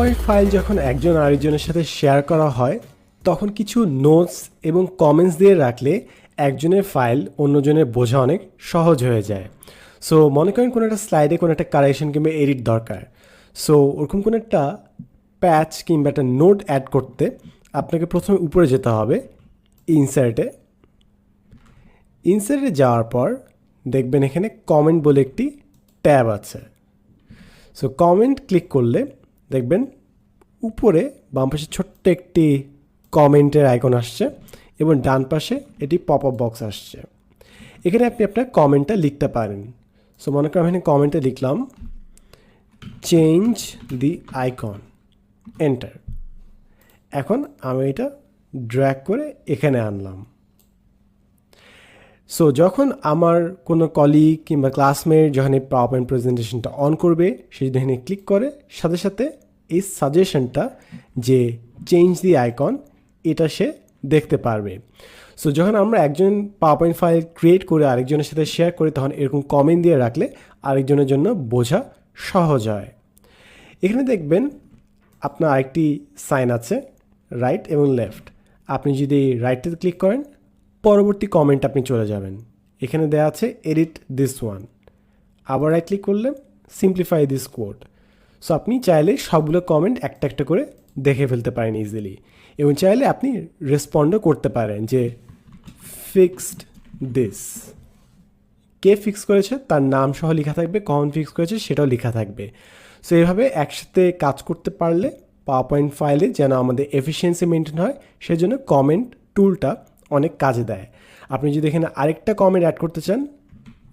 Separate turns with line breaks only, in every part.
Point file যখন একজন আরেকজনের সাথে শেয়ার করা হয়, তখন কিছু নোটস এবং কমেন্টস দিয়ে রাখলে একজনের ফাইল অন্যজনের বোঝা অনেক সহজ হয়ে যায়। সো মনে করেন কোনো একটা স্লাইডে কোনো একটা কারেকশন কিংবা এডিট দরকার। সো ওরকম কোনো একটা প্যাচ কিংবা একটা নোট অ্যাড করতে আপনাকে প্রথমে উপরে যেতে হবে ইনসার্টে ইনসার্টে যাওয়ার পর দেখবেন এখানে কমেন্ট বলে একটি ট্যাব আছে। সো কমেন্ট ক্লিক করলে দেখবেন উপরে বাম পাশে ছোট্ট একটি কমেন্টের আইকন আসছে এবং ডান পাশে এটি পপ আপ বক্স আসছে। এখানে আপনি আপনার কমেন্টটা লিখতে পারেন। সো মনে করেন এখানে কমেন্টে লিখলাম চেঞ্জ দি আইকন এন্টার এখন আমি এটা ড্র্যাগ করে এখানে আনলাম। সো যখন আমার কোনো কলিগ কিংবা ক্লাসমেট যখন এই পাওয়ার পয়েন্ট প্রেজেন্টেশনটা অন করবে, সে যদি এখানে ক্লিক করে, সাথে সাথে এই সাজেশনটা যে চেঞ্জ দি আইকন এটা সে দেখতে পারবে। সো যখন আমরা একজন পাওয়ার পয়েন্ট ফাইল ক্রিয়েট করে আরেকজনের সাথে শেয়ার করি, তখন এরকম কমেন্ট দিয়ে রাখলে আরেকজনের জন্য বোঝা সহজ হয়। এখানে দেখবেন আপনার আরেকটি সাইন আছে রাইট এবং লেফট আপনি যদি রাইটে ক্লিক করেন পরবর্তী কমেন্ট আপনি চলে যাবেন। এখানে দেওয়া আছে এডিট দিস ওয়ান আবার রাইট ক্লিক করলে সিম্পলিফাই দিস কোড সো আপনি চাইলে সবগুলো কমেন্ট একটা একটা করে দেখে ফেলতে পারেন ইজিলি এবং চাইলে আপনি রেসপন্ডও করতে পারেন যে ফিক্সড দিস কে ফিক্স করেছে? তার নাম সহ লেখা থাকবে, কখন ফিক্স করেছে সেটাও লেখা থাকবে। সো এইভাবে একসাথে কাজ করতে পারলে পাওয়ার পয়েন্ট ফাইলে যেন আমাদের এফিসিয়েন্সি মেনটেন হয়, সেজন্য কমেন্ট টুলটা অনেক কাজে দেয়। আপনি যদি এখানে আরেকটা কমেন্ট অ্যাড করতে চান,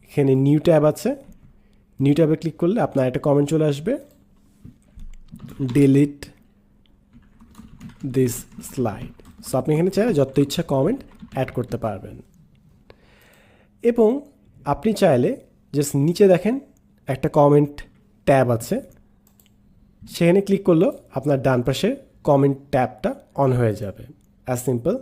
এখানে নিউ ট্যাব আছে। নিউ ট্যাবে ক্লিক করলে আপনার একটা কমেন্ট চলে আসবে। ডিলিট দিস স্লাইড সো আপনি এখানে চাইলে যত ইচ্ছা কমেন্ট অ্যাড করতে পারবেন। এবং আপনি চাইলে জাস্ট নিচে দেখেন একটা কমেন্ট ট্যাব আছে। সেখানে ক্লিক করলেও আপনার ডান পাশে কমেন্ট ট্যাবটা অন হয়ে যাবে। অ্যাজ সিম্পল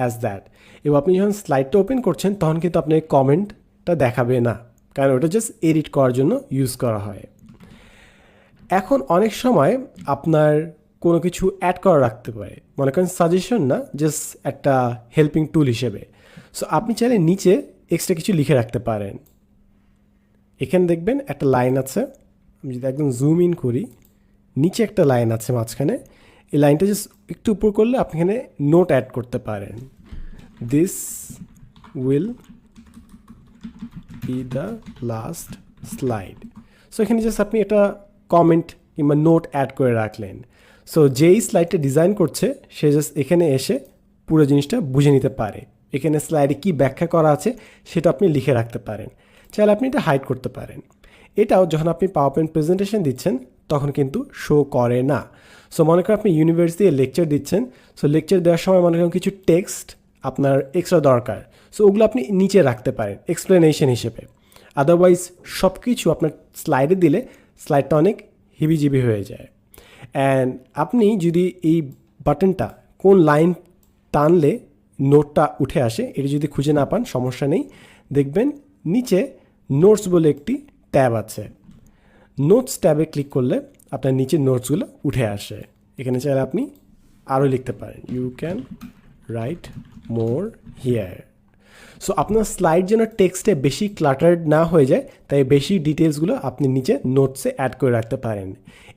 অ্যাজ দ্যাট এবং আপনি যখন স্লাইডটা ওপেন করছেন, তখন কিন্তু আপনার কমেন্টটা দেখাবে না। কারণ ওটা জাস্ট এডিট করার জন্য ইউজ করা হয়। এখন অনেক সময় আপনার কোনো কিছু অ্যাড করা রাখতে পারে। মনে করেন সাজেশন না জাস্ট একটা হেল্পিং টুল হিসেবে। সো আপনি চাইলে নিচে এক্সট্রা কিছু লিখে রাখতে পারেন। এখানে দেখবেন একটা লাইন আছে। আমি যদি একদম জুম ইন করি, নিচে একটা লাইন আছে মাঝখানে। এই লাইনটা জাস্ট একটু উপর করলে আপনি এখানে নোট অ্যাড করতে পারেন। This will be the last slide so এখানে জাস্ট আপনি এটা কমেন্ট কিংবা নোট অ্যাড করে রাখলেন। সো যেই স্লাইডটা ডিজাইন করছে, সে জাস্ট এখানে এসে পুরো জিনিসটা বুঝে নিতে পারে। এখানে স্লাইডে কী ব্যাখ্যা করা আছে, সেটা আপনি লিখে রাখতে পারেন। চাইলে আপনি এটা হাইড করতে পারেন। এটাও যখন আপনি পাওয়ার পয়েন্ট প্রেজেন্টেশন দিচ্ছেন, তখন কিন্তু শো করে না। সো মনে করেন আপনি ইউনিভার্সিটি লেকচার দিচ্ছেন সো লেকচার দেওয়ার সময় মনে করেন কিছু টেক্সট আপনার এক্সট্রা দরকার। সো ওগুলো আপনি নিচে রাখতে পারেন এক্সপ্লেনেশন হিসেবে। আদারওয়াইজ সব কিছু আপনার স্লাইডে দিলে স্লাইডটা অনেক হিবিজিবি হয়ে যায়। অ্যান্ড আপনি যদি এই বাটনটা কোন লাইন টানলে নোটটা উঠে আসে, এটি যদি খুঁজে না পান, সমস্যা নেই। দেখবেন নিচে নোটস বলে একটি ট্যাব আছে। নোটস ট্যাবে ক্লিক করলে আপনার নিচে নোটসগুলো উঠে আসে। এখানে চাইলে আপনি আরও লিখতে পারেন। You can write more here so আপনার স্লাইড যেন টেক্সটে বেশি ক্লাটার্ড না হয়ে যায়, তাই বেশি ডিটেলসগুলো আপনি নিচে নোটসে অ্যাড করে রাখতে পারেন।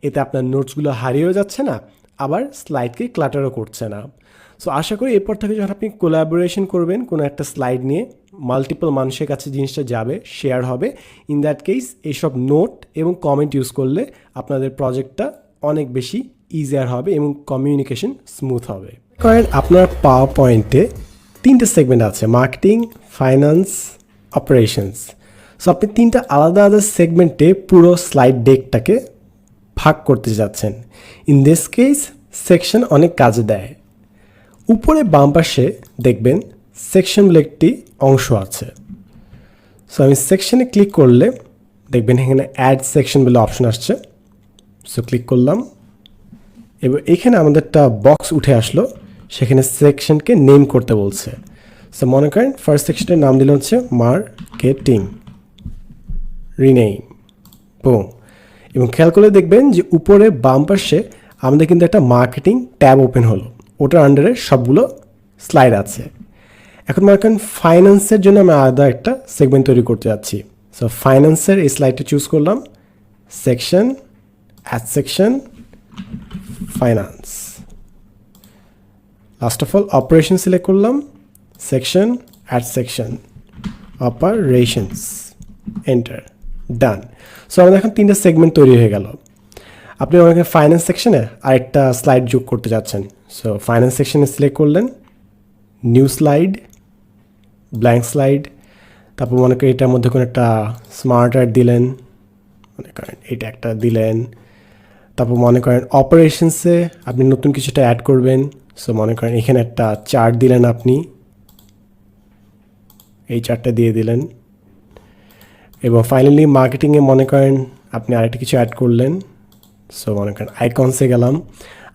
এতে আপনার নোটসগুলো হারিয়েও যাচ্ছে না, আবার স্লাইডকে ক্লাটারও করছে না। সো আশা করি এরপর থেকে যখন আপনি কোলাবোরেশন করবেন, কোনো একটা স্লাইড নিয়ে মাল্টিপল মানুষের কাছে জিনিসটা যাবে শেয়ার হবে ইন দ্যাট কেস এইসব নোট এবং কমেন্ট ইউজ করলে আপনাদের প্রজেক্টটা অনেক বেশি ইজিয়ার হবে এবং কমিউনিকেশন স্মুথ হবে। করেন আপনার পাওয়ার পয়েন্টে তিনটে সেগমেন্ট আছে মার্কেটিং ফাইন্যান্স অপারেশনস সো আপনি তিনটা আলাদা আলাদা সেগমেন্টে পুরো স্লাইড ডেকটাকে ভাগ করতে যাচ্ছেন। ইন দিস কেস সেকশন অনেক কাজে দেয়। উপরে বাম পাশে দেখবেন সেকশন বলে একটি অংশ আছে। সো আমি সেকশনে ক্লিক করলে দেখবেন এখানে অ্যাড সেকশন বলে অপশন আসছে। সো ক্লিক করলাম। এবার এখানে আমাদের একটা বক্স উঠে আসলো। সেখানে সেকশনকে নেম করতে বলছে। সো মনে করেন ফার্স্ট সেকশনের নাম দিলে হচ্ছে মার্কেটিং রিনেম বুম এবং খেয়াল করলে দেখবেন যে উপরে বাম পাশে আমাদের কিন্তু একটা মার্কেটিং ট্যাব ওপেন হলো। ওটার আন্ডারে সবগুলো স্লাইড আছে। এখন মনে করেন ফাইন্যান্সের জন্য আমি আলাদা একটা সেগমেন্ট তৈরি করতে যাচ্ছি। সো ফাইন্যান্সের এই স্লাইডটা চুজ করলাম. Section add section finance last of all operation select করলাম. Section add section operations enter done so আমাদের এখন তিনটা সেগমেন্ট তৈরি হয়ে গেল। আপনি আমাকে ফাইন্যান্স সেকশনে আরেকটা স্লাইড যোগ করতে যাচ্ছেন। সো ফাইন্যান্স সেকশনে সিলেক্ট করলেন। নিউ স্লাইড ব্ল্যাঙ্ক স্লাইড তারপর মনে করেন এটার মধ্যে কোনো একটা স্মার্ট অ্যাড দিলেন, মনে করেন এটা একটা দিলেন, তারপর মনে করেন অপারেশনসে আপনি নতুন কিছুটা অ্যাড করবেন সো মনে করেন এখানে একটা চার্ট দিলেন আপনি, এই চার্টটা দিয়ে দিলেন, এবং ফাইনালি মার্কেটিংয়ে মনে করেন আপনি আরেকটা কিছু অ্যাড করলেন সো মনে করেন আইকনসে গেলাম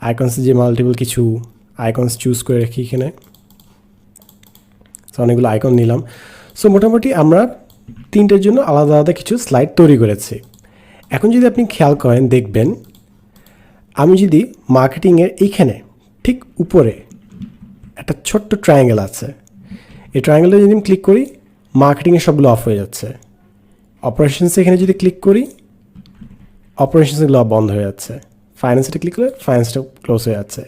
আইকনসে যে মাল্টিপল কিছু আইকনস চুজ করে রাখি এখানে সো অনেকগুলো আইকন নিলাম সো মোটামুটি আমরা তিনটের জন্য আলাদা আলাদা কিছু স্লাইড তৈরি করেছি। এখন যদি আপনি খেয়াল করেন, দেখবেন আমি যদি মার্কেটিংয়ের এইখানে, ঠিক উপরে, একটা ছোট্ট ট্রায়াঙ্গেল আছে। এই ট্রায়াঙ্গেলটা যদি আমি ক্লিক করি মার্কেটিংয়ের সবগুলো অফ হয়ে যাচ্ছে। অপারেশনস এখানে যদি ক্লিক করি অপারেশনসগুলো বন্ধ হয়ে যাচ্ছে। ফাইন্যান্সটা ক্লিক করলে ফাইন্যান্সটা ক্লোজ হয়ে যাচ্ছে।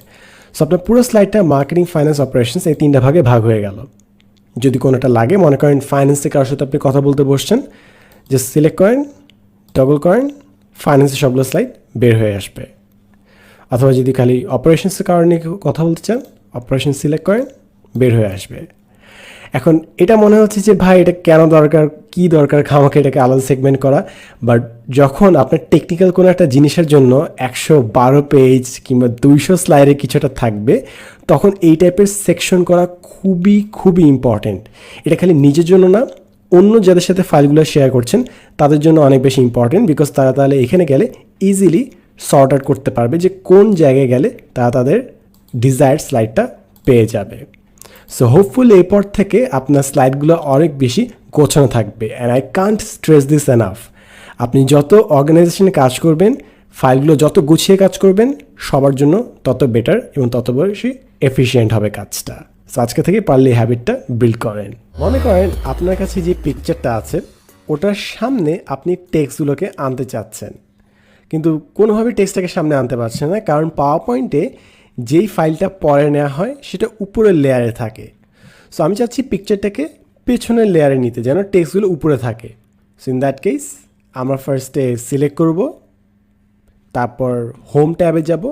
সো আপনার পুরো স্লাইডটা মার্কেটিং ফাইন্যান্স অপারেশনস এই তিনটা ভাগে ভাগ হয়ে গেল। যদি কোনোটা লাগে, মনে করেন ফাইন্যান্সে কারোর সাথে আপনি কথা বলতে বসছেন যে সিলেক্ট করেন টগল করেন ফাইন্যান্সে সবগুলো স্লাইড বের হয়ে আসবে। অথবা যদি খালি অপারেশনসের কারণে কথা বলতে চান অপারেশন সিলেক্ট করেন, বের হয়ে আসবে। এখন এটা মনে হচ্ছে যে, ভাই, এটা কেন দরকার? কি দরকার? খামাকে এটাকে আলাদা সেগমেন্ট করা। বাট যখন আপনার টেকনিক্যাল কোনো একটা জিনিসের জন্য একশো বারো পেজ কিংবা দুইশো স্লাইডে কিছুটা থাকবে, তখন এই টাইপের সেকশন করা খুবই খুবই ইম্পর্ট্যান্ট এটা খালি নিজের জন্য না, অন্য যাদের সাথে ফাইলগুলো শেয়ার করছেন, তাদের জন্য অনেক বেশি ইম্পর্টেন্ট বিকজ তারা তাহলে এখানে গেলে ইজিলি সর্ট আউট করতে পারবে যে কোন জায়গায় গেলে তারা তাদের ডিজায়ার্ড স্লাইডটা পেয়ে যাবে। সো হোপফুলি এরপর থেকে আপনার স্লাইডগুলো অনেক বেশি গোছানো থাকবে and I can't stress this enough আপনি যত অর্গানাইজেশনে কাজ করবেন ফাইলগুলো যত গুছিয়ে কাজ করবেন, সবার জন্য তত বেটার এবং তত বেশি এফিসিয়েন্ট হবে কাজটা। সো আজকে থেকে পারলে হ্যাবিটটা বিল্ড করেন। মনে করেন আপনার কাছে যে পিকচারটা আছে, ওটার সামনে আপনি টেক্সটগুলোকে আনতে চাচ্ছেন। কিন্তু কোনোভাবেই টেক্সটটাকে সামনে আনতে পারছেন না, কারণ পাওয়ার পয়েন্টে যেই ফাইলটা পরে নেওয়া হয়, সেটা উপরের লেয়ারে থাকে। সো আমি চাচ্ছি পিকচারটাকে পেছনের লেয়ারে নিতে, যেন টেক্সটগুলো উপরে থাকে। সো ইন দ্যাট কেস আমরা ফার্স্টে সিলেক্ট করব, তারপর হোম ট্যাবে যাব।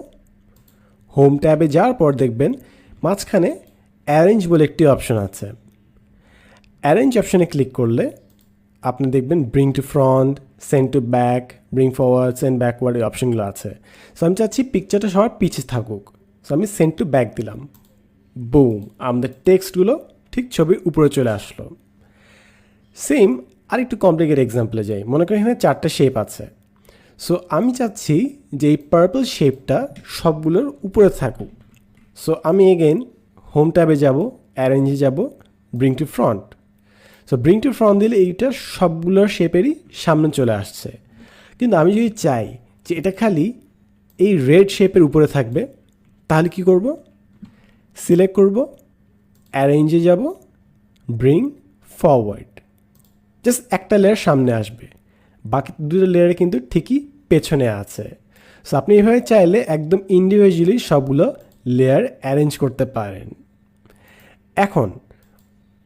হোম ট্যাবে যাওয়ার পর দেখবেন মাঝখানে অ্যারেঞ্জ বলে একটি অপশন আছে। অ্যারেঞ্জ অপশনে ক্লিক করলে আপনি দেখবেন bring to front send to back bring forward send backward এই অপশনগুলো আছে। সো আমি চাচ্ছি পিকচারটা সবার পিছিয়ে থাকুক। সো আমি সেন্ড টু ব্যাক দিলাম। বুম আমাদের টেক্সটগুলো ঠিক ছবির উপরে চলে আসলো। সেম আর একটু কমপ্লিকেট এক্সাম্পলে যাই। মনে করেন এখানে চারটা শেপ আছে। সো আমি চাচ্ছি যে এই পার্পল শেপটা সবগুলোর উপরে থাকুক। সো আমি এগেন হোম ট্যাবে যাব অ্যারেঞ্জে যাব bring to front so bring to front দিলে এইটা সবগুলোর শেপেরই সামনে চলে আসছে। কিন্তু আমি যদি চাই যে এটা খালি এই রেড শেপের উপরে থাকবে তাহলে কি করব? সিলেক্ট করব অ্যারেঞ্জে যাব ব্রিং ফরওয়ার্ড জাস্ট একটা লেয়ার সামনে আসবে। বাকি দুটো লেয়ারে কিন্তু ঠিকই পেছনে আছে। সো আপনি এভাবে চাইলে একদম ইন্ডিভিজুয়ালি সবগুলো লেয়ার অ্যারেঞ্জ করতে পারেন। এখন,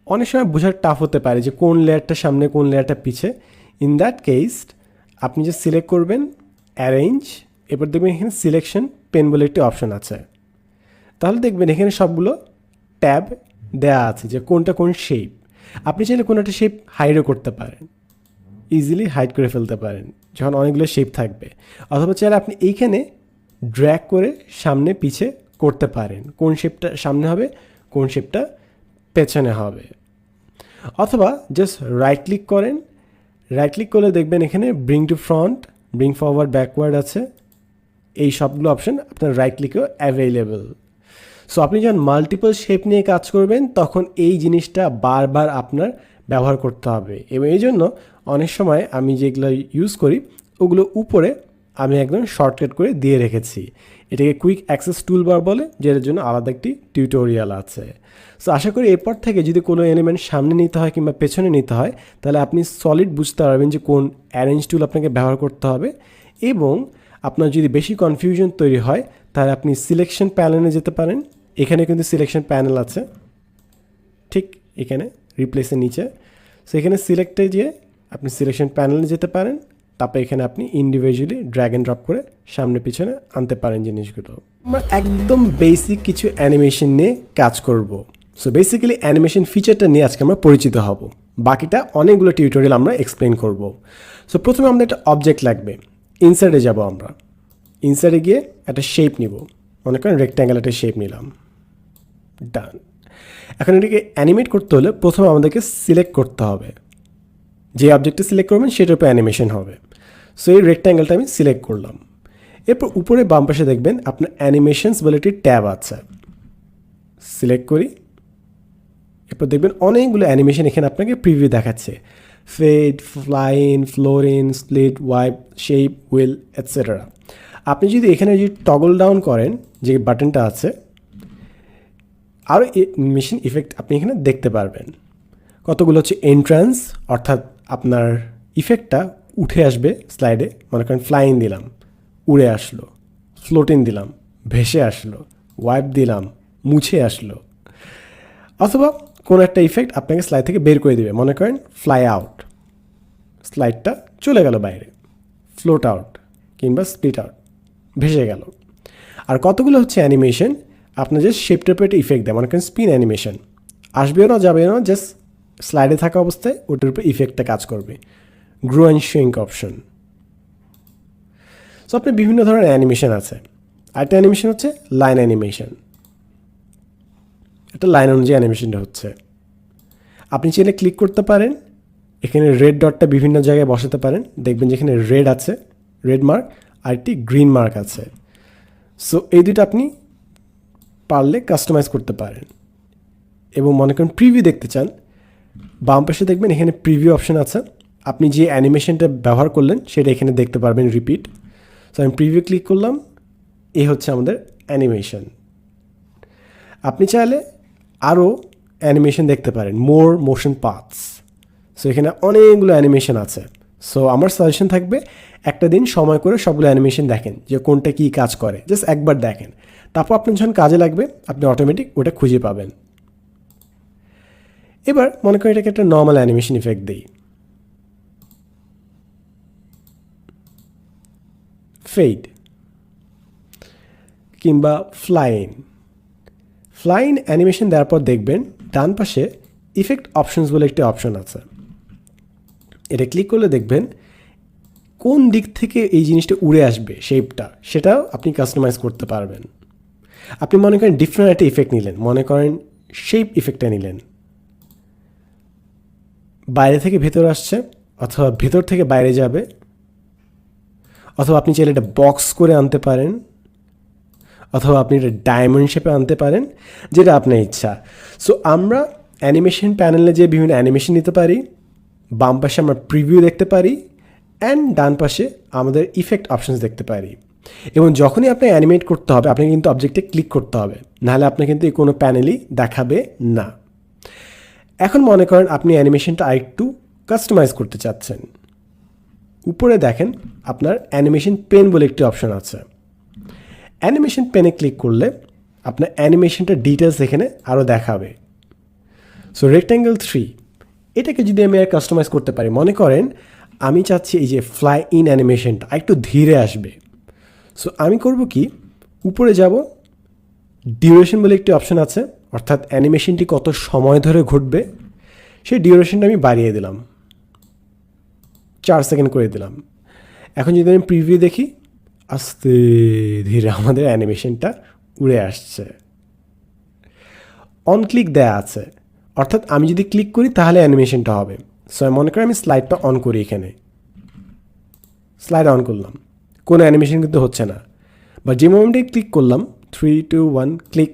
অনেক সময় বোঝার টাফ হতে পারে যে কোন লেয়ারটা সামনে, কোন লেয়ারটা পিছে। ইন দ্যাট কেস আপনি যে সিলেক্ট করবেন অ্যারেঞ্জ এবার দেখবেন এখানে সিলেকশন পেন বলে একটি অপশন আছে। তাহলে দেখবেন এখানে সবগুলো ট্যাব দেয়া আছে যে কোনটা কোন শেপ আপনি চাইলে কোনো একটা শেপ হাইডও করতে পারেন। ইজিলি হাইড করে ফেলতে পারেন, যখন অনেকগুলো শেপ থাকবে। অথবা চাইলে আপনি এইখানে ড্র্যাগ করে সামনে পিছে করতে পারেন, কোন শেপটা সামনে হবে, কোন শেপটা পেছনে হবে। অথবা জাস্ট রাইট ক্লিক করেন। রাইট ক্লিক করলে দেখবেন এখানে bring to front bring forward backward আছে। এই সবগুলো অপশন আপনার রাইট ক্লিকেও অ্যাভেলেবল সো আপনি যখন মাল্টিপল শেপ নিয়ে কাজ করবেন, তখন এই জিনিসটা বারবার আপনার ব্যবহার করতে হবে। এবং এই জন্য অনেক সময় আমি যেগুলো ইউজ করি, ওগুলো উপরে আমি একদম শর্টকাট করে দিয়ে রেখেছি। এটাকে কুইক অ্যাক্সেস টুল টুলবার বলে, যেটার জন্য আলাদা একটি টিউটোরিয়াল আছে। সো আশা করি এরপর থেকে যদি কোনো এলিমেন্ট সামনে নিতে হয় কিংবা পেছনে নিতে হয়, তাহলে আপনি সলিড বুঝতে পারবেন যে কোন অ্যারেঞ্জ টুল আপনাকে ব্যবহার করতে হবে। এবং আপনার যদি বেশি কনফিউশন তৈরি হয়, তাহলে আপনি সিলেকশন প্যানেলে যেতে পারেন। এখানে কিন্তু সিলেকশন প্যানেল আছে। ঠিক এখানে রিপ্লেসের নিচে। সো এখানে সিলেক্টে গিয়ে আপনি সিলেকশন প্যানেলে যেতে পারেন। তারপরে এখানে আপনি ইন্ডিভিজুয়ালি ড্র্যাগ অ্যান্ড ড্রপ করে সামনে পিছনে আনতে পারেন জিনিসগুলো। আমরা একদম বেসিক কিছু অ্যানিমেশন নিয়ে কাজ করব। সো বেসিক্যালি অ্যানিমেশন ফিচারটা নিয়ে আজকে আমরা পরিচিত হব। বাকিটা অনেকগুলো টিউটোরিয়াল আমরা এক্সপ্লেন করব। সো প্রথমে আমাদের একটা অবজেক্ট লাগবে। ইনসাইডে যাব আমরা। ইনসাইডে গিয়ে একটা শেপ নিব। মনে করেন রেক্ট্যাঙ্গেল একটা শেপ নিলাম। ডান। এখন এটাকে অ্যানিমেট করতে হলে প্রথমে আমাদেরকে সিলেক্ট করতে হবে। যে অবজেক্টটা সিলেক্ট করবেন, সেটার উপর অ্যানিমেশন হবে। সো এই রেক্ট্যাঙ্গেলটা আমি সিলেক্ট করলাম। এরপর উপরে বাম পাশে দেখবেন, আপনার অ্যানিমেশনস বলে একটি ট্যাব আছে। সিলেক্ট করি। এরপর দেখবেন অনেকগুলো অ্যানিমেশন এখানে আপনাকে প্রিভিউ দেখাচ্ছে। Fade fly in float in split wipe shape wheel etcetera আপনি যদি এখানে যদি টগল ডাউন করেন, যে বাটনটা আছে আরও মেশিন ইফেক্ট আপনি এখানে দেখতে পারবেন। কতগুলো হচ্ছে এন্ট্রান্স অর্থাৎ আপনার ইফেক্টটা উঠে আসবে স্লাইডে মনে করেন ফ্লাইং দিলাম, উড়ে আসলো ফ্লোটিং দিলাম, ভেসে আসলো ওয়াইপ দিলাম, মুছে আসলো। অথবা কোনো একটা ইফেক্ট আপনাকে স্লাইড থেকে বের করে দেবে। মনে করেন ফ্লাই আউট স্লাইডটা চলে গেল বাইরে ফ্লোট আউট কিংবা স্প্লিট আউট ভেসে গেল। আর কতগুলো হচ্ছে অ্যানিমেশন আপনার জাস্ট শেপটার উপরে একটা ইফেক্ট দেয় মনে করেন স্পিন অ্যানিমেশন আসবেও না, যাবেও না জাস্ট স্লাইডে থাকা অবস্থায় ওটার উপর ইফেক্টটা কাজ করবে। Grow and shrink option so আপনার বিভিন্ন ধরনের অ্যানিমেশন আছে। আরেকটা অ্যানিমেশন হচ্ছে লাইন অ্যানিমেশন একটা লাইন অনুযায়ী অ্যানিমেশনটা হচ্ছে। আপনি চাইলে ক্লিক করতে পারেন, এখানে রেড ডটটা বিভিন্ন জায়গায় বসাতে পারেন। দেখবেন যেখানে রেড আছে রেড মার্ক আর একটি গ্রিন মার্ক আছে। সো এই দুটো আপনি পারলে কাস্টমাইজ করতে পারেন। এবং মনে করেন প্রিভিউ দেখতে চান, বাম পাশে দেখবেন এখানে প্রিভিউ অপশন আছে। আপনি যে অ্যানিমেশনটা ব্যবহার করলেন, সেটা এখানে দেখতে পারবেন রিপিট সো আমি প্রিভিউ ক্লিক করলাম, এ হচ্ছে আমাদের অ্যানিমেশন আপনি চাইলে আরও অ্যানিমেশন দেখতে পারেন মোর মোশন পাথস সো এখানে অনেকগুলো অ্যানিমেশন আছে। সো আমার সাজেশন থাকবে, একটা দিন সময় করে সবগুলো অ্যানিমেশন দেখেন, যে কোনটা কী কাজ করে। জাস্ট একবার দেখেন। তারপর আপনার যখন কাজে লাগবে, আপনি অটোমেটিক ওটা খুঁজে পাবেন। এবার মনে করি এটাকে একটা নর্মাল অ্যানিমেশন ইফেক্ট দিই। ফেড কিংবা ফ্লাইন ফ্লাইন অ্যানিমেশন দেওয়ার পর দেখবেন, ডান পাশে ইফেক্ট অপশনস বলে একটি অপশন আছে। এটা ক্লিক করলে দেখবেন, কোন দিক থেকে এই জিনিসটা উড়ে আসবে শেপটা সেটাও আপনি কাস্টমাইজ করতে পারবেন। আপনি মনে করেন ডিফারেন্ট একটা ইফেক্ট নিলেন, মনে করেন শেপ ইফেক্টটা নিলেন। বাইরে থেকে ভেতর আসছে, অথবা ভেতর থেকে বাইরে যাবে, অথবা আপনি চাইলে এটা বক্স করে আনতে পারেন, অথবা আপনি এটা ডায়মন্ড শেপে আনতে পারেন, যেটা আপনার ইচ্ছা। সো আমরা অ্যানিমেশন প্যানেলে যে বিভিন্ন অ্যানিমেশন নিতে পারি, বাম পাশে আমরা প্রিভিউ দেখতে পারি অ্যান্ড ডান পাশে আমাদের ইফেক্ট অপশনস দেখতে পারি। এবং যখনই আপনি অ্যানিমেট করতে হবে, আপনাকে কিন্তু অবজেক্টে ক্লিক করতে হবে। নাহলে আপনি কিন্তু এই কোনো প্যানেলই দেখাবে না। এখন মনে করেন আপনি অ্যানিমেশনটা আরেকটু কাস্টমাইজ করতে চাচ্ছেন। উপরে দেখেন আপনার অ্যানিমেশন পেন বলে একটি অপশন আছে। অ্যানিমেশন পেনে ক্লিক করলে আপনার অ্যানিমেশনটা ডিটেলস এখানে আরও দেখাবে। সো রেক্ট্যাঙ্গেল থ্রি এটাকে যদি আমি আর কাস্টমাইজ করতে পারি, মনে করেন আমি চাচ্ছি এই যে ফ্লাই ইন অ্যানিমেশনটা একটু ধীরে আসবে। সো আমি করব কি? উপরে যাব ডিউরেশন বলে একটি অপশন আছে, অর্থাৎ অ্যানিমেশনটি কত সময় ধরে ঘটবে, সেই ডিউরেশনটা আমি বাড়িয়ে দিলাম। চার সেকেন্ড করে দিলাম। এখন যদি আমি প্রিভিউ দেখি, আস্তে ধীরে আমাদের অ্যানিমেশনটা উড়ে আসছে। অন ক্লিক দেয়া আছে, অর্থাৎ আমি যদি ক্লিক করি তাহলে অ্যানিমেশনটা হবে। সো মনে করি আমি স্লাইডটা অন করি এখানে। স্লাইড অন করলাম। কোনো অ্যানিমেশন কিন্তু হচ্ছে না। বা যে মোমেন্টে ক্লিক করলাম থ্রি টু ওয়ান ক্লিক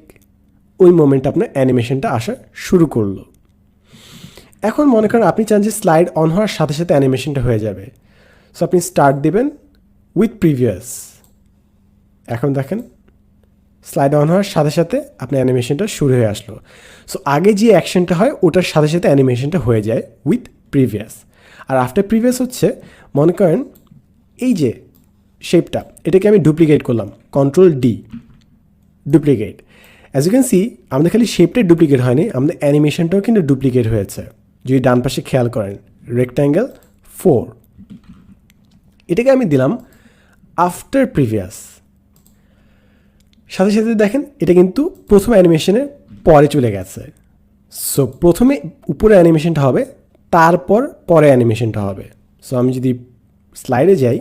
ওই মোমেন্টে আপনার অ্যানিমেশনটা আসা শুরু করল। এখন মনে করেন আপনি চান যে স্লাইড অন হওয়ার সাথে সাথে অ্যানিমেশনটা হয়ে যাবে। সো আপনি স্টার্ট দেবেন উইথ প্রিভিয়াস এখন দেখেন স্লাইড অন হওয়ার সাথে সাথে আপনার অ্যানিমেশনটা শুরু হয়ে আসলো। সো আগে যে অ্যাকশনটা হয়, ওটার সাথে সাথে অ্যানিমেশনটা হয়ে যায় উইথ প্রিভিয়াস আর আফটার প্রিভিয়াস হচ্ছে, মনে করেন এই যে শেপটা এটাকে আমি ডুপ্লিকেট করলাম। Control D duplicate as you can see আমাদের খালি শেপটাই ডুপ্লিকেট হয়নি, আমাদের অ্যানিমেশনটাও কিন্তু ডুপ্লিকেট হয়েছে। যদি ডান পাশে খেয়াল করেন রেক্ট্যাঙ্গেল ফোর এটাকে আমি দিলাম আফটার প্রিভিয়াস সাথে সাথে দেখেন, এটা কিন্তু প্রথম অ্যানিমেশনের পরে চলে গেছে। সো প্রথমে উপরে অ্যানিমেশনটা হবে, তারপর পরে অ্যানিমেশনটা হবে। সো আমি যদি স্লাইডে যাই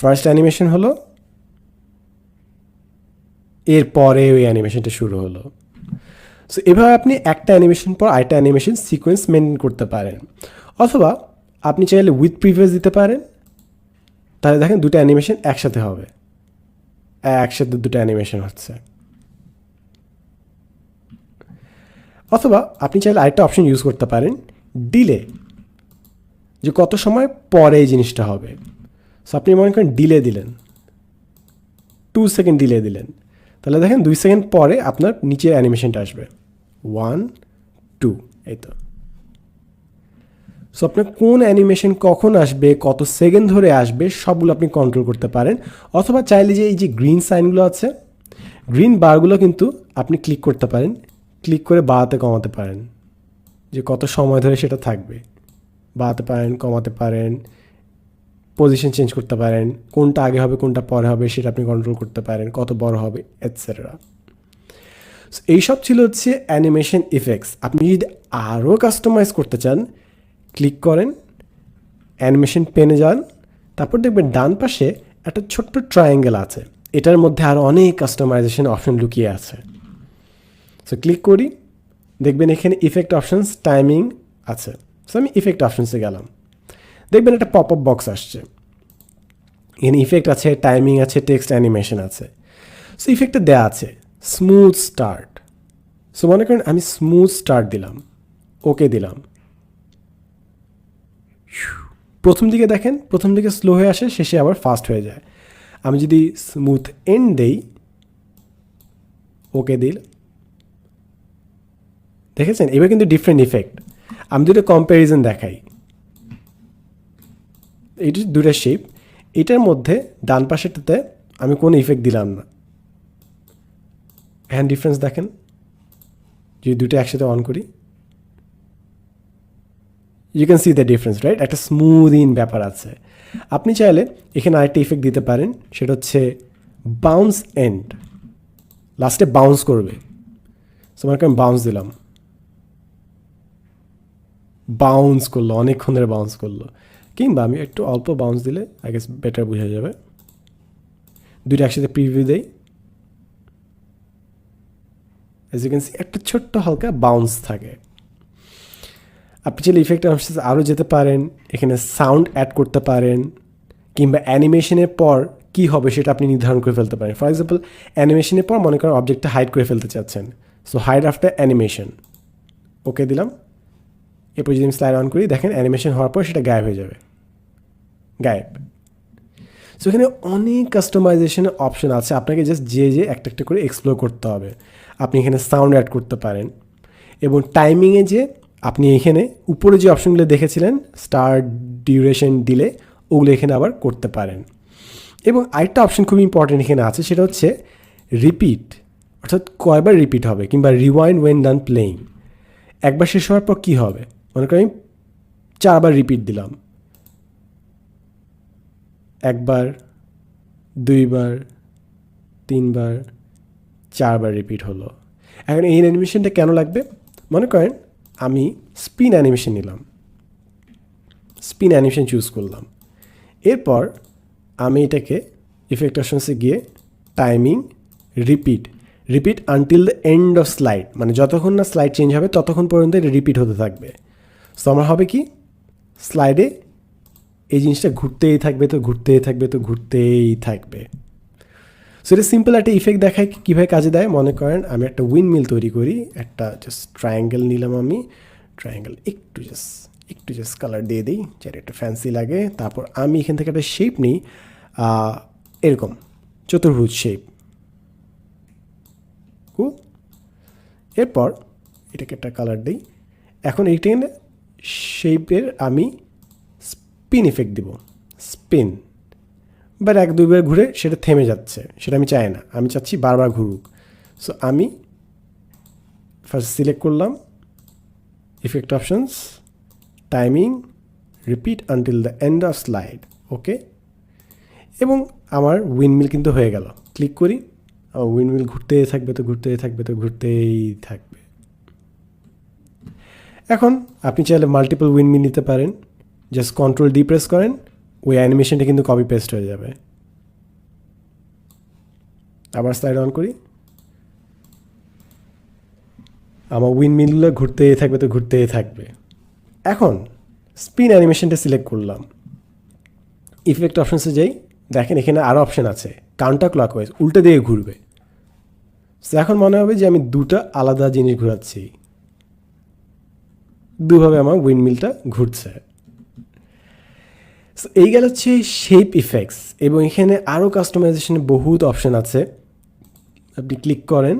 ফার্স্ট অ্যানিমেশন হলো এরপরে ওই অ্যানিমেশনটা শুরু হলো। সো এভাবে আপনি একটা অ্যানিমেশন পর আরেকটা অ্যানিমেশন সিকোয়েন্স মেনটেন করতে পারেন। অথবা আপনি চাইলে উইথ প্রিভিয়াস দিতে পারেন। তাহলে দেখেন দুটো অ্যানিমেশন একসাথে হবে। একসাথে দুটো অ্যানিমেশন হচ্ছে। অথবা আপনি চাইলে আরেকটা অপশন ইউজ করতে পারেন ডিলে যে কত সময় পরে এই জিনিসটা হবে। সো আপনি মনে করেন ডিলে দিলেন। টু সেকেন্ড ডিলে দিলেন। তাহলে দেখেন দুই সেকেন্ড পরে আপনার নিচে অ্যানিমেশনটা আসবে। ওয়ান টু এই তো। সো আপনার কোন অ্যানিমেশন কখন আসবে, কত সেকেন্ড ধরে আসবে, সবগুলো আপনি কন্ট্রোল করতে পারেন। অথবা চাইলে যে এই যে গ্রিন সাইনগুলো আছে গ্রিন বারগুলো কিন্তু আপনি ক্লিক করতে পারেন। ক্লিক করে বাড়াতে কমাতে পারেন। যে কত সময় ধরে সেটা থাকবে। বাড়াতে পারেন, কমাতে পারেন। পজিশন চেঞ্জ করতে পারেন, কোনটা আগে হবে, কোনটা পরে হবে সেটা আপনি কন্ট্রোল করতে পারেন, কত বড় হবে এটসেট্রা এইসব ছিল হচ্ছে অ্যানিমেশন ইফেক্টস আপনি যদি আরও কাস্টমাইজ করতে চান ক্লিক করেন অ্যানিমেশন পেনে যান, তারপর দেখবেন ডান পাশে একটা ছোট্ট ট্রায়াঙ্গেল আছে। এটার মধ্যে আরও অনেক কাস্টমাইজেশন অপশন লুকিয়ে আছে। সো ক্লিক করি, দেখবেন এখানে ইফেক্ট অপশনস টাইমিং আছে। সো আমি ইফেক্ট অপশনসে গেলাম। দেখবেন একটা পপ আপ বক্স আসছে। এখানে ইফেক্ট আছে টাইমিং আছে টেক্সট অ্যানিমেশন আছে। সো ইফেক্টটা দেওয়া আছে। স্মুথ স্টার্ট সো মনে করেন আমি স্মুথ স্টার্ট দিলাম। ওকে দিলাম। প্রথম দিকে দেখেন, প্রথম দিকে স্লো হয়ে আসে, শেষে আবার ফাস্ট হয়ে যায়। আমি যদি স্মুথ এন্ড দেই ওকে দিল। দেখেছেন? এবার কিন্তু ডিফারেন্ট ইফেক্ট আমি দুটো কম্প্যারিজন দেখাই এটি দুটা শেপ এটার মধ্যে ডান পাশেরটাতে আমি কোনো ইফেক্ট দিলাম না। হ্যান্ড ডিফারেন্স দেখেন। যদি দুটো একসাথে অন করি। You can see the difference right একটা স্মুথ ইন ব্যাপার আছে। আপনি চাইলে এখানে আরেকটা ইফেক্ট দিতে পারেন। সেটা হচ্ছে বাউন্স এন্ড লাস্টে বাউন্স করবে। সো করেন বাউন্স দিলাম। বাউন্স করল, অনেকক্ষণ ধরে বাউন্স করল। কিংবা আমি একটু অল্প বাউন্স দিলে আই গেস বেটার বোঝা যাবে। দুইটা একসাথে প্রিভিউ দেই। অ্যাজ ইউ ক্যান সি একটা ছোট্ট হালকা বাউন্স থাকে। আপনি চাইলে ইফেক্ট অপশন আরও যেতে পারেন, এখানে সাউন্ড অ্যাড করতে পারেন, কিংবা অ্যানিমেশনের পর কি হবে সেটা আপনি নির্ধারণ করে ফেলতে পারেন। ফর এক্সাম্পল অ্যানিমেশনের পর মনে করেন অবজেক্টটা হাইড করে ফেলতে চাচ্ছেন। So hide after animation okay দিলাম। এরপর যদি আমি স্লাইড অন করি, দেখেন অ্যানিমেশন হওয়ার পর সেটা গায়েব হয়ে যাবে। গায়েব। সো এখানে অনেক কাস্টমাইজেশনের অপশন আছে। আপনাকে জাস্ট যে যে একটা একটা করে এক্সপ্লোর করতে হবে। আপনি এখানে সাউন্ড অ্যাড করতে পারেন। এবং টাইমিংয়ে যে আপনি এখানে উপরে যে অপশনগুলো দেখেছিলেন স্টার ডিউরেশন দিলে ওগুলো এখানে আবার করতে পারেন। এবং আরেকটা অপশন খুব ইম্পর্টেন্ট এখানে আছে, সেটা হচ্ছে রিপিট অর্থাৎ কয়বার রিপিট হবে কিংবা রিওয়াইন্ড ওয়েন ডান প্লেয়িং একবার শেষ হওয়ার পর কী হবে? মনে করি আমি চারবার রিপিট দিলাম। একবার, দুইবার, তিনবার, চারবার রিপিট হলো। এখন এই অ্যানিমেশনটা কেন লাগবে? মনে করেন আমি স্পিন অ্যানিমেশন নিলাম। স্পিন অ্যানিমেশন চুজ করলাম। এরপর আমি এটাকে ইফেক্ট অপশনসে গিয়ে timing repeat repeat until the end of slide মানে যতক্ষণ না স্লাইড চেঞ্জ হবে ততক্ষণ পর্যন্ত এটা রিপিট হতে থাকবে। সো আমার হবে কি? স্লাইডে এই জিনিসটা ঘুরতেই থাকবে তো, ঘুরতেই থাকবে তো, ঘুরতেই থাকবে। সো এটা সিম্পল একটা ইফেক্ট দেখায় কীভাবে কাজে দেয়? মনে করেন আমি একটা উইন্ড মিল তৈরি করি, একটা জাস্ট ট্রায়াঙ্গেল নিলাম আমি ট্রায়াঙ্গেল একটু জাস্ট একটু জাস্ট কালার দিয়ে দিই যাতে একটা ফ্যান্সি লাগে। তারপর আমি এখান থেকে একটা শেপ নিই এরকম, চতুর্ভুজ শেপ কুল এরপর এটাকে একটা কালার দিই। এখন এইখানে শেপের আমি স্পিন ইফেক্ট দিব। স্পিন। বাট এক, দুইবার ঘুরে সেটা থেমে যাচ্ছে, সেটা আমি চাই না। আমি চাচ্ছি বারবার ঘুরুক। সো আমি ফার্স্ট সিলেক্ট করলাম effect options timing repeat until the end of slide okay এবং আমার উইন্ডমিল কিন্তু হয়ে গেল। ক্লিক করি, আমার উইন্ডমিল ঘুরতেই থাকবে তো, ঘুরতেই থাকবে তো, ঘুরতেই থাকবে। এখন আপনি চাইলে মাল্টিপল উইন্ডমিল নিতে পারেন। জাস্ট কন্ট্রোল ডি প্রেস করেন, ওই অ্যানিমেশনটা কিন্তু কপি পেস্ট হয়ে যাবে। আবার স্লাইড অন করি। আমার উইন্ডমিলগুলো ঘুরতেই থাকবে তো ঘুরতেই থাকবে। এখন স্পিন অ্যানিমেশনটা সিলেক্ট করলাম। ইফেক্ট অপশনসে যাই, দেখেন এখানে আরও অপশন আছে কাউন্টার ক্লক ওয়াইজ উল্টো দিকে ঘুরবে। So এখন মনে হবে যে আমি দুটো আলাদা জিনিস ঘোরাচ্ছি। দুভাবে আমার উইন্ডমিলটা ঘুরছে। So, এই গেল হচ্ছে শেপ ইফেক্টস এবং এখানে আরও কাস্টমাইজেশনে বহুত অপশন আছে। আপনি ক্লিক করেন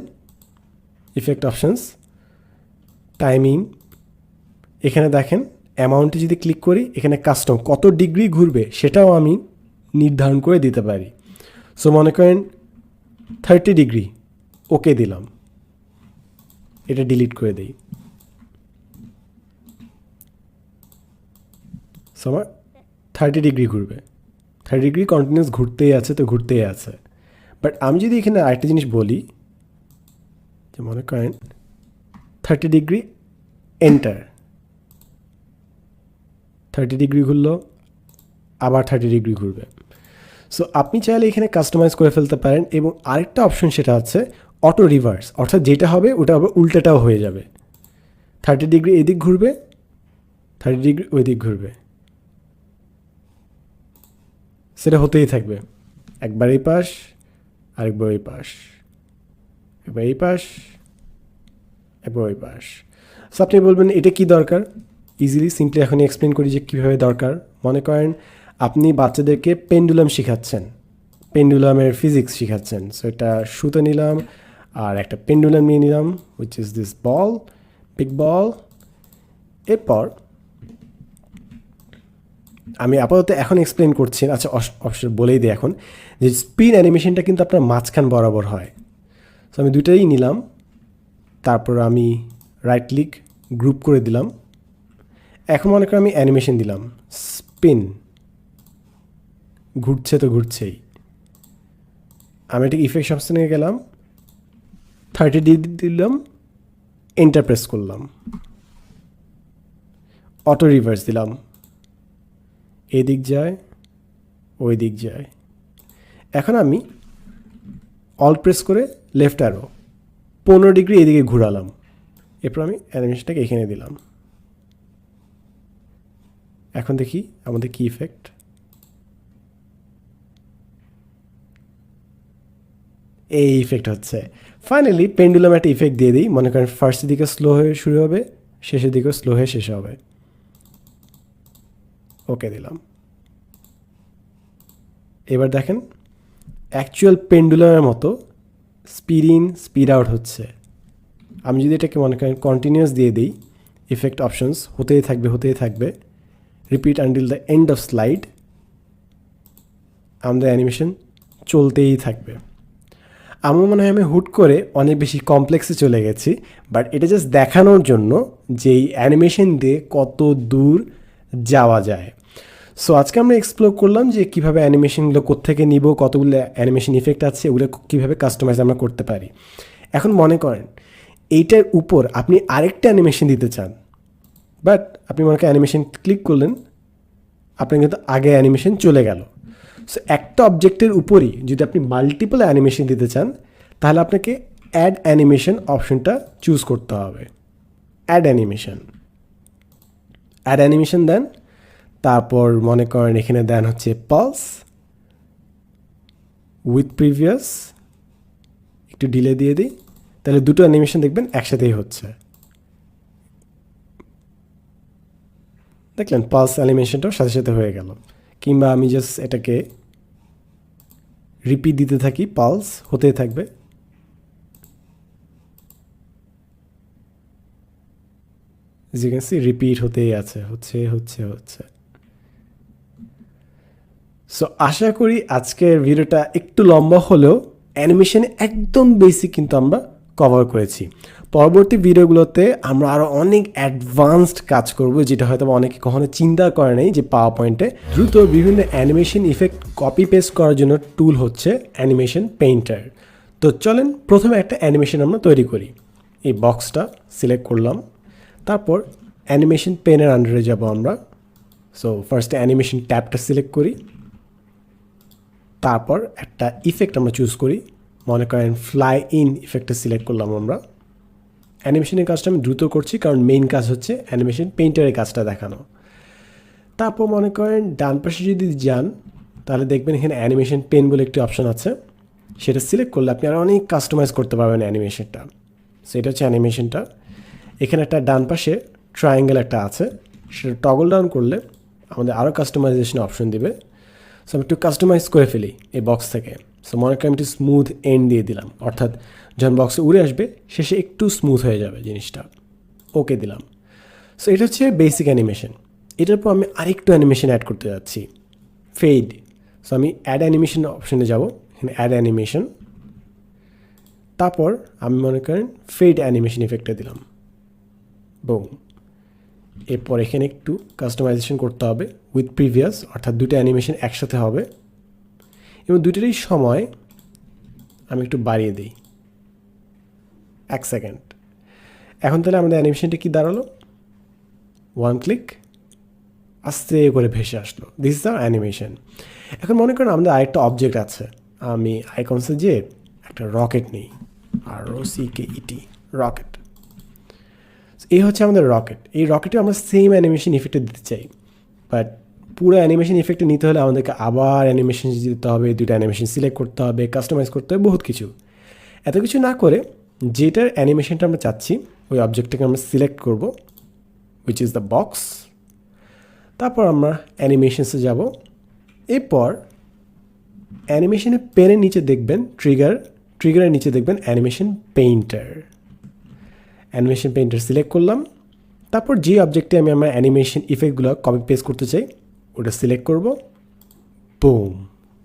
ইফেক্ট অপশানস টাইমিং এখানে দেখেন অ্যামাউন্টে যদি ক্লিক করি, এখানে কাস্টম কত ডিগ্রি ঘুরবে সেটাও আমি নির্ধারণ করে দিতে পারি। সো মনে করেন থার্টি ডিগ্রি ওকে দিলাম। এটা ডিলিট করে দিই। সো আমার থার্টি ডিগ্রি ঘুরবে। থার্টি ডিগ্রি কন্টিনিউস ঘুরতেই আছে তো ঘুরতেই আছে। বাট আমি যদি এখানে আরেকটা জিনিস বলি, যে মনে করেন thirty degree enter thirty degree ঘুরলো, আবার থার্টি ডিগ্রি ঘুরবে। সো আপনি চাইলে এখানে কাস্টমাইজ করে ফেলতে পারেন এবং আরেকটা অপশন সেটা আছে অটো রিভার্স অর্থাৎ যেটা হবে, ওটা আবার উল্টাটাও হয়ে যাবে। থার্টি ডিগ্রি এদিক ঘুরবে থার্টি ডিগ্রি ওই দিক ঘুরবে। সেটা হতেই থাকবে। একবার এই পাশ, আরেকবার ওই পাশ। একবার এই পাশ, একবার ওই পাশ। সো আপনি বলবেন, এটা কি দরকার? ইজিলি সিম্পলি এখনই এক্সপ্লেন করি যে কীভাবে দরকার। মনে করেন, আপনি বাচ্চাদেরকে পেন্ডুলাম শেখাচ্ছেন। পেন্ডুলামের ফিজিক্স শেখাচ্ছেন। সো এটা সুতো নিলাম, আর একটা পেন্ডুলাম নিয়ে নিলাম which is this ball big ball এরপর আমি আপাতত এখন এক্সপ্লেন করছি আচ্ছা অবশ্যই বলেই দিই এখন, যে স্পিন অ্যানিমেশনটা কিন্তু আপনার মাঝখান বরাবর হয়। সো আমি দুটাই নিলাম, তারপর আমি রাইট ক্লিক গ্রুপ করে দিলাম। এখন মনে করি আমি অ্যানিমেশন দিলাম স্পিন ঘুরছে তো ঘুরছেই। আমি একটা ইফেক্ট অপশনে গেলাম থার্টি ডি দিলাম এন্টারপ্রেস করলাম। অটো রিভার্স দিলাম। এদিক যায় ওই দিক যায়। এখন আমি অল প্রেস করে লেফট অ্যারো পনেরো ডিগ্রি এদিকে ঘুরালাম। এরপর আমি অ্যানিমেশনটাকে এখানে দিলাম। এখন দেখি আমাদের কি ইফেক্ট এই ইফেক্ট হচ্ছে। ফাইনালি পেন্ডুলাম একটা ইফেক্ট দিয়ে দিই। মনে করেন ফার্স্টের দিকে স্লো হয়ে শুরু হবে, শেষের দিকে স্লো হয়ে শেষ হবে। ওকে, দিলাম। এবার দেখেন অ্যাকচুয়াল পেন্ডুলামের মতো স্পিড ইন স্পিড আউট হচ্ছে। আমি যদি এটাকে মনে করেন কন্টিনিউয়াস দিয়ে দিই ইফেক্ট অপশনস হতেই থাকবে হতেই থাকবে। Repeat until the end of slide আমাদের অ্যানিমেশন চলতেই থাকবে। আমার মনে হয় আমি হুট করে অনেক বেশি কমপ্লেক্সে চলে গেছি বাট এটা জাস্ট দেখানোর জন্য যে এই অ্যানিমেশন দিয়ে কত দূর যাওয়া যায়। সো আজকে আমরা এক্সপ্লোর করলাম যে কীভাবে অ্যানিমেশনগুলো কোত্থেকে নিব, কতগুলো অ্যানিমেশন ইফেক্ট আছে, ওগুলো কীভাবে কাস্টমাইজ আমরা করতে পারি। এখন মনে করেন, এইটার উপর আপনি আরেকটা অ্যানিমেশন দিতে চান বাট আপনি মনে করেন অ্যানিমেশন ক্লিক করলেন, আপনার কিন্তু আগে অ্যানিমেশন চলে গেল। সো একটা অবজেক্টের উপরই যদি আপনি মাল্টিপল অ্যানিমেশন দিতে চান, তাহলে আপনাকে অ্যাড অ্যানিমেশন অপশনটা চুজ করতে হবে। অ্যাড অ্যানিমেশন অ্যাড অ্যানিমেশন দেন। তারপর মনে করেন এখানে দেন হচ্ছে পালস উইথ প্রিভিয়াস একটু ডিলে দিয়ে দিই। তাহলে দুটো অ্যানিমেশন দেখবেন একসাথেই হচ্ছে। দেখলেন পালস অ্যানিমেশনটাও সাথে সাথে হয়ে গেল। কিংবা আমি জাস্ট এটাকে রিপিট দিতে থাকি পালস হতেই থাকবে। যে ক্যান সি রিপিট হতেই আছে, হচ্ছে হচ্ছে হচ্ছে। সো আশা করি আজকের ভিডিওটা একটু লম্বা হলেও অ্যানিমেশনে একদম বেসিক কিন্তু আমরা কভার করেছি। পরবর্তী ভিডিওগুলোতে আমরা আরও অনেক অ্যাডভান্সড কাজ করব, যেটা হয়তো অনেকে কখনো চিন্তা করে নাই যে পাওয়ার পয়েন্টে দ্রুত বিভিন্ন অ্যানিমেশন ইফেক্ট কপি পেস্ট করার জন্য টুল হচ্ছে অ্যানিমেশন পেইন্টার তো চলেন, প্রথমে একটা অ্যানিমেশন আমরা তৈরি করি। এই বক্সটা সিলেক্ট করলাম। তারপর অ্যানিমেশন পেনের আন্ডারে যাব আমরা। সো ফার্স্টে অ্যানিমেশন ট্যাবটা সিলেক্ট করি। তারপর একটা ইফেক্ট আমরা চুজ করি। মনে করেন ফ্লাই ইন ইফেক্টটা সিলেক্ট করলাম আমরা। অ্যানিমেশনের কাজটা আমি দ্রুত করছি কারণ মেইন কাজ হচ্ছে অ্যানিমেশন পেইন্টারের কাজটা দেখানো। তারপর মনে করেন ডান পাশে যদি যান, তাহলে দেখবেন এখানে অ্যানিমেশন পেন বলে একটি অপশন আছে। সেটা সিলেক্ট করলে আপনি আরও অনেক কাস্টমাইজ করতে পারবেন অ্যানিমেশনটা সেটা হচ্ছে অ্যানিমেশনটা এখানে একটা ডান পাশে ট্রায়াঙ্গেল একটা আছে। সেটা টগল ডাউন করলে আমাদের আরও কাস্টমাইজেশন অপশন দিবে। সো আমি একটু কাস্টমাইজ করে ফেলি এই বক্স থেকে। সো মনে করি আমি একটু স্মুথ এন্ড দিয়ে দিলাম। অর্থাৎ যখন বক্সে উড়ে আসবে, শেষে একটু স্মুথ হয়ে যাবে জিনিসটা। ওকে দিলাম। সো এটা হচ্ছে বেসিক অ্যানিমেশন এটার পর আমি আরেকটু অ্যানিমেশন অ্যাড করতে যাচ্ছি। ফেড সো আমি অ্যাড অ্যানিমেশন অপশনে যাব। এখানে অ্যাড অ্যানিমেশন তারপর আমি মনে করেন ফেড অ্যানিমেশন ইফেক্টটা দিলাম। বউ এরপর এখানে একটু কাস্টমাইজেশন করতে হবে উইথ প্রিভিয়াস অর্থাৎ দুটো অ্যানিমেশন একসাথে হবে। এবং দুটোরই সময় আমি একটু বাড়িয়ে দিই। এক সেকেন্ড এখন তাহলে আমাদের অ্যানিমেশনটা কি দাঁড়াল? ওয়ান ক্লিক আস্তে করে ভেসে আসলো। দিস ইজ আর অ্যানিমেশন এখন মনে করেন আমাদের আরেকটা অবজেক্ট আছে। আমি আইকনসে যে একটা রকেট নিই। আর ও সি কে ইটি রকেট এই হচ্ছে আমাদের রকেট। এই রকেটে আমরা সেম অ্যানিমেশন ইফেক্টে দিতে চাই। বাট পুরো অ্যানিমেশন ইফেক্টে নিতে হলে আমাদেরকে আবার অ্যানিমেশন দিতে হবে দুটো অ্যানিমেশন সিলেক্ট করতে হবে কাস্টমাইজ করতে হবে, বহুত কিছু। এত কিছু না করে যেটার অ্যানিমেশনটা আমরা চাচ্ছি, ওই অবজেক্টটাকে আমরা সিলেক্ট করব উইচ ইজ দ্য বক্স তারপর আমরা অ্যানিমেশনসে যাব। এরপর অ্যানিমেশনের পেনের নিচে দেখবেন ট্রিগার ট্রিগারের নিচে দেখবেন animation painter animation painter select করলাম। তারপর যে অবজেক্টে আমি আমার অ্যানিমেশন ইফেক্টগুলো কপি পেস্ট করতে চাই, ওটা সিলেক্ট করব। বুম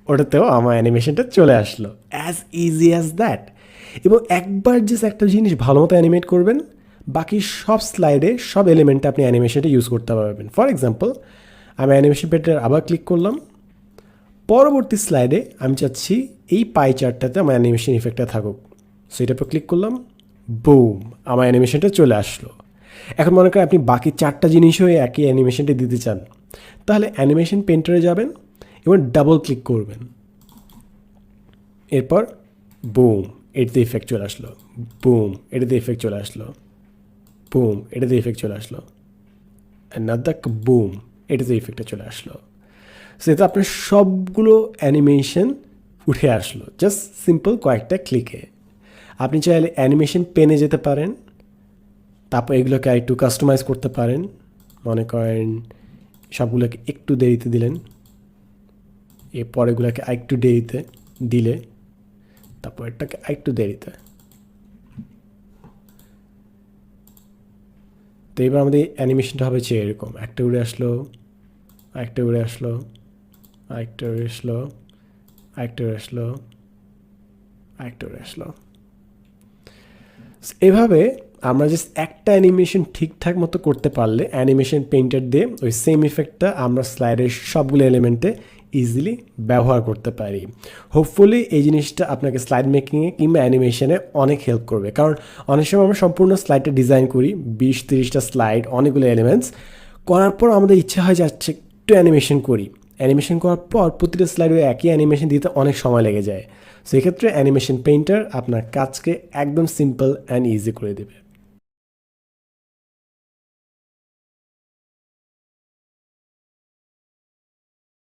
ওটাতেও আমার অ্যানিমেশনটা চলে আসলো। অ্যাজ ইজি অ্যাজ দ্যাট এবং একবার জাস্ট একটা জিনিস ভালো মতো অ্যানিমেট করবেন, বাকি সব স্লাইডে সব এলিমেন্টে আপনি অ্যানিমেশনটা ইউজ করতে পারবেন। ফর এক্সাম্পল আমি অ্যানিমেশন পেটার আবার ক্লিক করলাম। পরবর্তী স্লাইডে আমি চাচ্ছি এই পাই চার্টটাতে আমার অ্যানিমেশন ইফেক্টটা থাকুক। সো এটার উপর ক্লিক করলাম। বুম আমার অ্যানিমেশনটা চলে আসলো। এখন মনে করেন আপনি বাকি চারটা জিনিসও এই একই অ্যানিমেশনটা দিতে চান। তাহলে অ্যানিমেশন পেন্টারে যাবেন এবং ডাবল ক্লিক করবেন। এরপর বুম এটাতে ইফেক্ট চলে আসলো। বুম এটাতে ইফেক্ট চলে আসলো। বুম এটাতে ইফেক্ট চলে আসলো। নাদাক বুম এটাতে ইফেক্টটা চলে আসলো। সেটা আপনার সবগুলো অ্যানিমেশন উঠে আসলো। জাস্ট সিম্পল কয়েকটা ক্লিকে আপনি চাইলে অ্যানিমেশন পেনে যেতে পারেন, তারপর এগুলোকে একটু কাস্টমাইজ করতে পারেন। মনে করেন সবগুলোকে একটু দেরিতে দিলেন, এরপর এগুলোকে আরেকটু দেরিতে দিলে, তারপর এটাকে আরেকটু দেরিতে। তো এবার আমাদের অ্যানিমেশনটা হবে যে এরকম, একটা উড়ে আসলো, আরেকটা উড়ে আসলো, আরেকটা উড়ে আসলো, আরেকটা উড়ে আসলো, আরেকটা উড়ে আসলো। এভাবে আমরা জাস্ট একটা অ্যানিমেশন ঠিকঠাক মতো করতে পারলে অ্যানিমেশন পেইন্টার দিয়ে ওই সেম ইফেক্টটা আমরা স্লাইডের সবগুলো এলিমেন্টে ইজিলি ব্যবহার করতে পারি। হোপফুলি এই জিনিসটা আপনাকে স্লাইড মেকিংয়ে কিংবা অ্যানিমেশনে অনেক হেল্প করবে। কারণ অনেক সময় আমরা সম্পূর্ণ স্লাইডটা ডিজাইন করি, বিশ, তিরিশটা স্লাইড অনেকগুলো এলিমেন্টস করার পর আমাদের ইচ্ছা হয় যাচ্ছে একটু অ্যানিমেশন করি। অ্যানিমেশন করার পর প্রতিটা স্লাইডে একই অ্যানিমেশন দিতে অনেক সময় লেগে যায়। সেক্ষেত্রে অ্যানিমেশন পেইন্টার আপনার কাজকে একদম সিম্পল অ্যান্ড ইজি করে দেবে।